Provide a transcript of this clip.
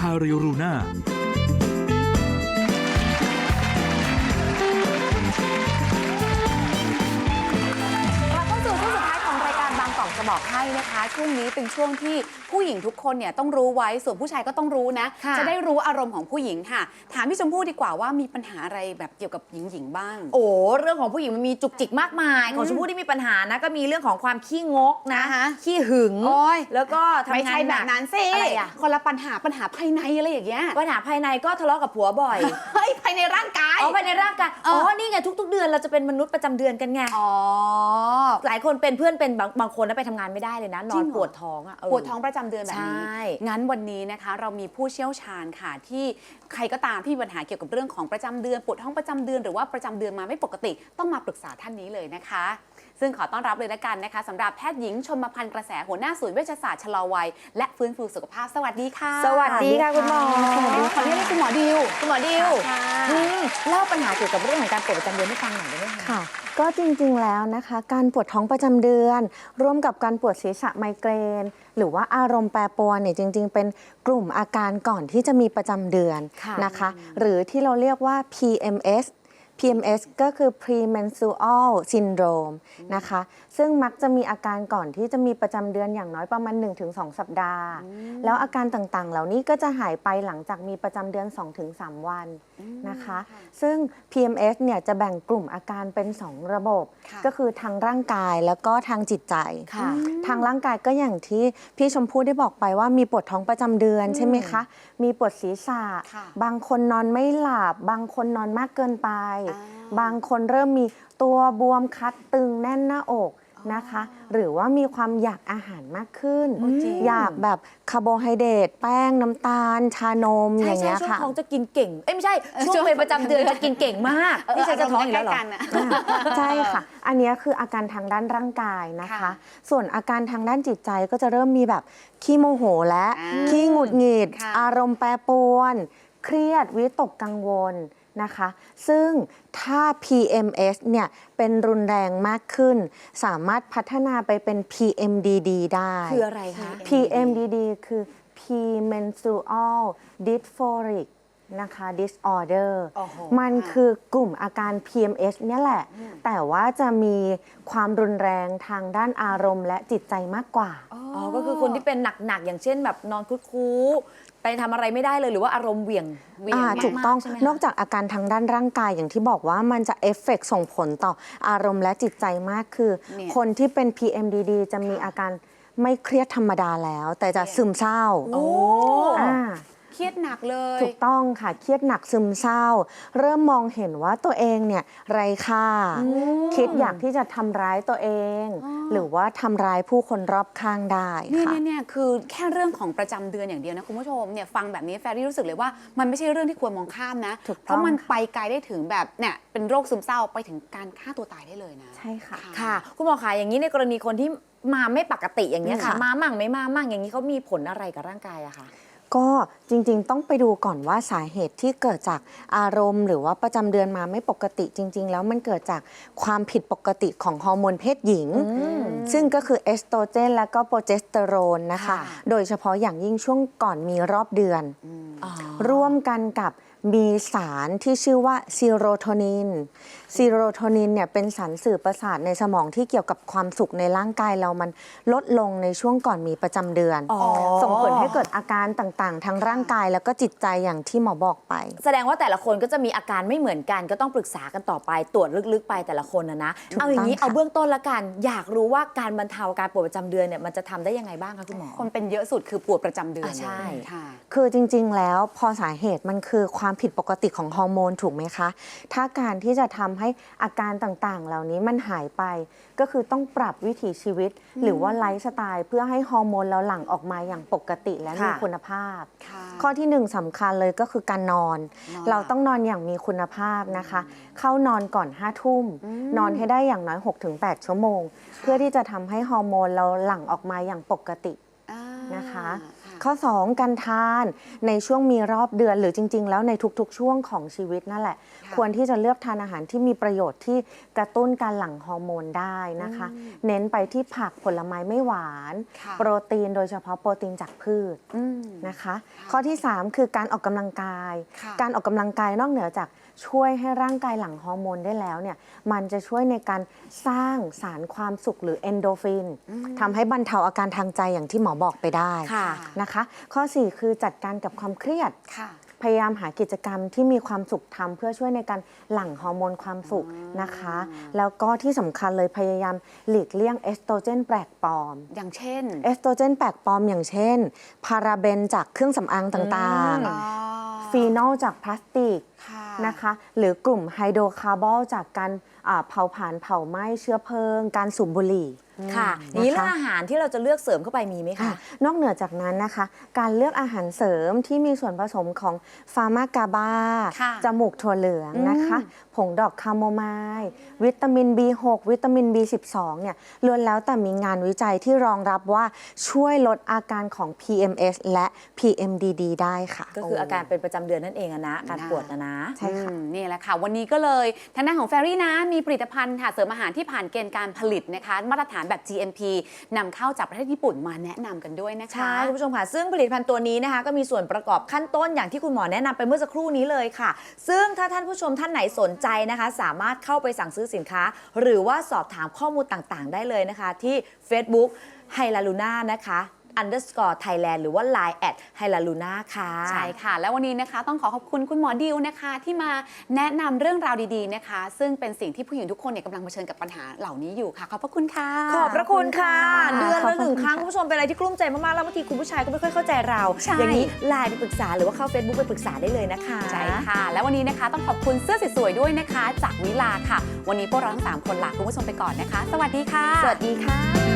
ฮาริรูน่า บางกอกจะบอกให้นะคะ ช่วงนี้เป็นช่วงที่ผู้หญิงทุกคนเนี่ยต้องรู้ไว้ส่วนผู้ชายก็ต้องรู้นะ ค่ะ จะได้รู้อารมณ์ของผู้หญิงค่ะ ถามพี่ชมพู่ดีกว่าว่ามีปัญหาอะไรแบบเกี่ยวกับหญิงหญิงๆบ้าง โอ้เรื่องของผู้หญิงมันมีจุกจิกมากมาย ของชมพู่ที่มีปัญหานะ ก็มีเรื่องของความขี้งกนะ อ่าฮะ ขี้หึง โอ้ยแล้วก็ทำไม่งาใช่นหแบนับก นั้นสิอะไรอะ คนละปัญหาปัญหาภายในอะไรอย่างเงี้ยปัญหาภายในก็ทะเลาะกับผัวบ่อยเฮ้ยภายในร่างกาย อ๋อภายในร่างกายเออ๋อออ๋ นี่ไงทุก ๆ เดือนเราจะเป็นมนุษย์ประจำเดือนกันไง อ๋อ หลายคนเป็นเพื่อนเป็นบางบางคนนะไปทำงานไม่ได้เลยนะ นจริอนงเหรอ ปวดท้องอะเปวดท้องประจำเดือนแบบนี้ ใช่ งั้นวันนี้นะคะเรามีผู้เชี่ยวชาญค่ะ ที่ใครก็ตามที่มีปัญหาเกี่ยวกับเรื่องของประจำเดือนปวดท้องประจำเดือนหรือว่าประจำเดือนมาไม่ปกติต้องมาปรึกษาท่านนี้เลยนะคะ ซึ่งขอต้อนรับเลยละกันนะคะสำหรับแพทย์หญิงชมพันธ์กระแสหัวหน้าศูนย์เวชศาสตร์ชะลอวัย และฟื้นฟูสุขภาพสวัสดีค่ะสวัสดีค่ะคุณหมอ สวัสดีขอเรียกว่าคุณหมอดิวคุณหมอดิวค่ะ อืมเล่าปัญหาเกี่ยวกับเรื่องของการปวดประจำเดือนให้ฟังหน่อยได้ไหมคะ ค่ะ ก็จริงๆแล้วนะคะ การปวดท้องประจำเดือน ร่วมกับการปวดศีรษะไมเกรน หรือว่าอารมณ์แปรปรวนเนี่ยจริง ๆ เป็นกลุ่มอาการก่อนที่จะมีประจำเดือนค่ะนะคะ หรือที่เราเรียกว่า PMS PMS ก็คือ premenstrual syndrome นะคะ ซึ่งมักจะมีอาการก่อนที่จะมีประจำเดือนอย่างน้อยประมาณ 1-2 สัปดาห์ แล้วอาการต่างๆ เหล่านี้ก็จะหายไปหลังจากมีประจำเดือน 2-3 วันนะคะ ซึ่ง PMS เนี่ยจะแบ่งกลุ่มอาการเป็น 2 ระบบค่ะก็คือทางร่างกายแล้วก็ทางจิตใจค่ะทางร่างกายก็อย่างที่พี่ชมพู่ได้บอกไปว่ามีปวดท้องประจำเดือนใช่ไหมคะ มีปวดศีรษะค่ะบางคนนอนไม่หลับ บางคนนอนมากเกินไปอ่าบางคนเริ่มมีตัวบวมคัดตึงแน่นหน้าอกนะคะ หรือว่ามีความอยากอาหารมากขึ้นโอ้จริงอยากแบบคาร์โบไฮเดรตแป้งน้ำตาล ชานมอใช่ย่างใช่เงี้ยช่วงค่ะท้องจะกินเก่ง เอ้ยไม่ใช่เออช่วงช่วงเป็นประจำเดือนจะกินเก่งมากนี่ฉันจะท้องอีกแล้วเหรอใกๆกันอะใช่ค่ะ อันเนี้ยคืออาการทางด้านร่างกายนะคะค่ะส่วนอาการทางด้านจิตใจก็จะเริ่มมีแบบขี้โมโหและอ่าขี้หงุดหงิดค่ะอารมณ์แปรปรวน เครียดวิตกกังวล นะคะ ซึ่งถ้า PMS เนี่ยเป็นรุนแรงมากขึ้น สามารถพัฒนาไปเป็น PMDD ได้ คืออะไรคะ PMDD คือ Premenstrual Dysphoric นะคะ disorder โอ้โหมันค่ะคือกลุ่มอาการ PMS เนี่ยแหละ แต่ว่าจะมีความรุนแรงทางด้านอารมณ์และจิตใจมากกว่า อ๋อ ก็คือคนที่เป็นหนัก ๆ อย่างเช่นแบบนอนคุดคู้ ไปทำอะไรไม่ได้เลยหรือว่าอารมณ์เหวี่ยงเหวี่ยงอ่ามากๆถูกต้องใช่ไหมคะ นอกจากอาการทางด้านร่างกายอย่างที่บอกว่ามันจะเอฟเฟกต์ส่งผลต่ออารมณ์และจิตใจมากคือ เนี่ย คนที่เป็น PMDD จะมีอาการไม่เครียดธรรมดาแล้ว แต่จะซึมเศร้าโอ้ อ่า เครียดหนักเลย ถูกต้องค่ะ เครียดหนักซึมเศร้า เริ่มมองเห็นว่าตัวเองเนี่ยไร้ค่า คิดอยากที่จะทำร้ายตัวเอง หรือว่าทำร้ายผู้คนรอบข้างได้เนี่ยค่ะเนี่ยเนี่ยคือแค่เรื่องของประจำเดือนอย่างเดียวนะคุณผู้ชมเนี่ยฟังแบบนี้แฟรี่รู้สึกเลยว่ามันไม่ใช่เรื่องที่ควรมองข้ามนะถูกต้องเพราะมันไปไกลได้ถึงแบบเนี่ยเป็นโรคซึมเศร้าไปถึงการฆ่าตัวตายได้เลยนะ ใช่ค่ะค่ะ คุณหมอคะอย่างนี้ในกรณีคนที่มาไม่ปกติอย่างเงี้ยค่ะค่ะมามั่งไม่มามั่งอย่างนี้เขามีผลอะไรกับร่างกายอะคะ ก็จริงๆ ต้องไปดูก่อนว่าสาเหตุที่เกิดจากอารมณ์ หรือว่าประจำเดือนมาไม่ปกติจริง ๆ แล้วมันเกิดจากความผิดปกติของฮอร์โมนเพศหญิง ซึ่งก็คือเอสโตรเจน และก็โปรเจสเตอโรนนะคะค่ะโดยเฉพาะอย่างยิ่งช่วงก่อนมีรอบเดือนอ๋อร่วมกันกับ มีสารที่ชื่อว่าซีโรโทนิน ซีโรโทนินเนี่ยเป็นสารสื่อประสาทในสมองที่เกี่ยวกับความสุขในร่างกายเรามันลดลงในช่วงก่อนมีประจำเดือน อ๋อ ส่งผลให้เกิดอาการต่างๆ ทั้งร่างกายแล้วก็จิตใจอย่างที่หมอบอกไป แสดงว่าแต่ละคนก็จะมีอาการไม่เหมือนกัน ก็ต้องปรึกษากันต่อไปตรวจลึกๆไปแต่ละคนนะนะ ถูกเอาอย่างนี้ต้องค่ะ เอาเบื้องต้นละกัน อยากรู้ว่าการบรรเทาการปวดประจำเดือนเนี่ยมันจะทำได้ยังไงบ้างคะคุณหมอ คนเป็นเยอะสุดคือปวดประจำเดือนอ่าใช่เลยค่ะ คือจริงๆ แล้วพอสาเหตุมันคือความผิดปกติของฮอร์โมนถูกไหมคะ ถ้าการที่จะทำให้อาการต่างๆ เหล่านี้มันหายไป ก็คือต้องปรับวิถีชีวิต หรือว่าไลฟ์สไตล์เพื่อให้ฮอร์โมนเราหลั่งออกมาอย่างปกติและมีค่ะ คุณภาพ ค่ะ ข้อที่หนึ่งสำคัญเลยก็คือการนอน นอนเราต้องนอนอย่างมีคุณภาพนะคะ เข้านอนก่อน5้าทุ่มนอนให้ได้อย่างน้อย 6-8 ชั่วโมง เพื่อที่จะทำให้ฮอร์โมนเราหลั่งออกมาอย่างปกติ อ่านะคะค่ะ ข้อ 2 การทานในช่วงมีรอบเดือน หรือจริง ๆ แล้วในทุกๆ ช่วงของชีวิตนั่นแหละค่ะควรที่จะเลือกทานอาหารที่มีประโยชน์ที่กระตุ้นการหลั่งฮอร์โมนได้นะคะ เน้นไปที่ผักผลไม้ไม่หวานค่ะโปรตีนโดยเฉพาะโปรตีนจากพืชอืมนะคะ ข้อที่ 3 คือการออกกำลังกายค่ะการออกกำลังกายนอกเหนือจากช่วยให้ร่างกายหลั่งฮอร์โมนได้แล้วเนี่ยมันจะช่วยในการสร้างสารความสุขหรือเอนโดฟินทำให้บรรเทาอาการทางใจอย่างที่หมอบอกไปได้ค่ะนะคะ ข้อ 4 คือจัดการกับความเครียด ค่ะ พยายามหากิจกรรมที่มีความสุขทำเพื่อช่วยในการหลั่งฮอร์โมนความสุขนะคะ แล้วก็ที่สำคัญเลยพยายามหลีกเลี่ยงเอสโตรเจนแปลกปลอม อย่างเช่นเอสโตรเจนแปลกปลอมอย่างเช่น พาราเบนจากเครื่องสำอางต่างอ๋อๆ ฟีนอลจากพลาสติกค่ะนะคะ หรือกลุ่มไฮโดรคาร์บอนจากการอ่าเผาผลาญเผาไหม้เชื้อเพลิง การสูบบุหรี่ ค่ะนะคะนี้เรื่องอาหารที่เราจะเลือกเสริมเข้าไปมีไหมค่ะคะ นอกเหนือจากนั้นนะคะ การเลือกอาหารเสริมที่มีส่วนผสมของฟาร์มากาบาค่ะจมูกถั่วเหลืองนะคะ ผงดอกคาโมไมล์วิตามิน B6 วิตามิน B12 เนี่ยล้วนแล้วแต่มีงานวิจัยที่รองรับว่าช่วยลดอาการของ PMS และ PMDD ได้ค่ะ ก็คืออาการเป็นประจำเดือนนั่นเองอะนะอาการปวดนะนะใช่ค่ะอืมนี่แหละค่ะ วันนี้ก็เลยทางด้านของแฟรี่นะมีผลิตภัณฑ์ค่ะเสริมอาหารที่ผ่านเกณฑ์การผลิตนะคะมาตรฐานแบบ GMP นำเข้าจากประเทศญี่ปุ่นมาแนะนำกันด้วยนะคะ ใช่คุณผู้ชมค่ะ ซึ่งผลิตภัณฑ์ตัวนี้นะคะ ก็มีส่วนประกอบขั้นต้นอย่างที่คุณหมอแนะนำไปเมื่อสักครู่นี้เลยค่ะ ซึ่งถ้าท่านผู้ชมท่านไหนสนใจนะคะ สามารถเข้าไปสั่งซื้อสินค้า หรือว่าสอบถามข้อมูลต่างๆ ได้เลยนะคะ ที่ Facebook ไฮลาลูน่านะคะ underscore Thailand หรือว่า Line แอดไฮลาลูน่าค่ะ ใช่ค่ะ แล้ววันนี้นะคะต้องขอขอบคุณคุณหมอดิวนะคะ ที่มาแนะนำเรื่องราวดีๆนะคะ ซึ่งเป็นสิ่งที่ผู้หญิงทุกคนเนี่ยกำลังเผชิญกับปัญหาเหล่านี้อยู่ค่ะ ขอบพระคุณค่ะ ขอบพระคุณค่ะขอบคุณค่ะเดือนขอบละคุณหนึ่งครั้งค่ะคุณผู้ชมเป็นอะไรที่กลุ้มใจมากๆ แล้วบางทีคุณผู้ชายก็ไม่ค่อยเข้าใจเรา ใช่ อย่างนี้ไลน์ไปปรึกษาหรือว่าเข้า Facebook ไปปรึกษาได้เลยนะคะ ใช่ค่ะ แล้ววันนี้นะคะต้องขอบคุณเสื้อสวยๆด้วยนะคะ จากวิลาค่ะ วันนี้พวกเราทั้งสามคนลาคุณผู้ชมไปก่อนนะคะ สวัสดีค่ะ สวัสดีค่ะ